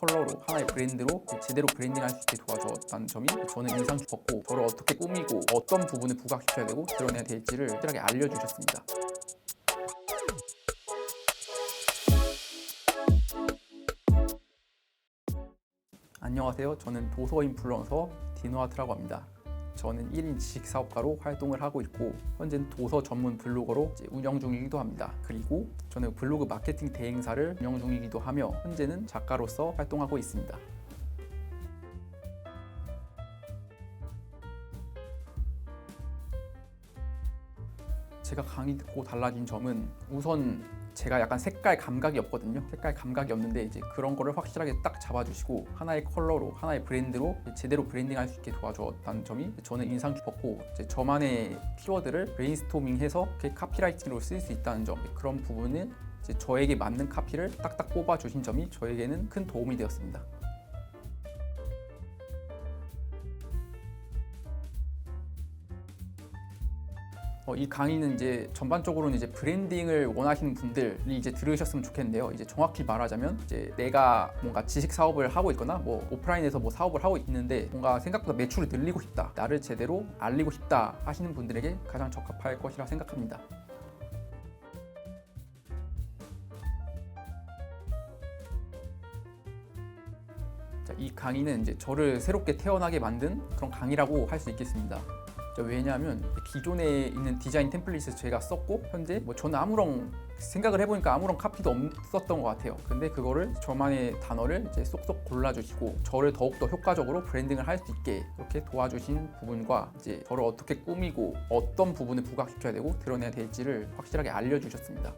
컬러로 하나의 브랜드로 제대로 브랜딩할 수 있게 도와주었다는 점이 저는 인상 깊었고 저를 어떻게 꾸미고 어떤 부분을 부각시켜야 되고 드러내야 될지를 확실하게 알려주셨습니다. 안녕하세요. 저는 도서 인플루언서 디노아트라고 합니다. 저는 1인 지식 사업가로 활동을 하고 있고 현재는 도서 전문 블로거로 운영 중이기도 합니다. 그리고 저는 블로그 마케팅 대행사를 운영 중이기도 하며 현재는 작가로서 활동하고 있습니다. 제가 강의 듣고 달라진 점은 우선 제가 약간 색깔 감각이 없거든요. 색깔 감각이 없는데 이제 그런 거를 확실하게 딱 잡아주시고 하나의 컬러로 하나의 브랜드로 제대로 브랜딩할 수 있게 도와주었다는 점이 저는 인상 깊었고 이제 저만의 키워드를 브레인스토밍해서 그 카피라이팅으로 쓸 수 있다는 점 그런 이제 저에게 맞는 카피를 딱딱 뽑아 주신 점이 저에게는 큰 도움이 되었습니다. 어, 이 강의는 이제 전반적으로는 이제 브랜딩을 원하시는 분들이 이제 들으셨으면 좋겠는데요. 이제 정확히 말하자면 이제 내가 뭔가 지식 사업을 하고 있거나 뭐 오프라인에서 뭐 사업을 하고 있는데 뭔가 생각보다 매출을 늘리고 싶다, 나를 제대로 알리고 싶다 하시는 분들에게 가장 적합할 것이라 생각합니다. 자, 이 강의는 이제 저를 새롭게 태어나게 만든 그런 강의라고 할 수 있겠습니다. 자, 왜냐하면 기존에 있는 디자인 템플릿을 제가 썼고 현재 뭐 저는 아무런 생각을 해보니까 아무런 카피도 없었던 것 같아요. 근데 그거를 저만의 단어를 이제 쏙쏙 골라주시고 저를 더욱더 효과적으로 브랜딩을 할 수 있게 이렇게 도와주신 부분과 이제 저를 어떻게 꾸미고 어떤 부분을 부각시켜야 되고 드러내야 될지를 확실하게 알려주셨습니다.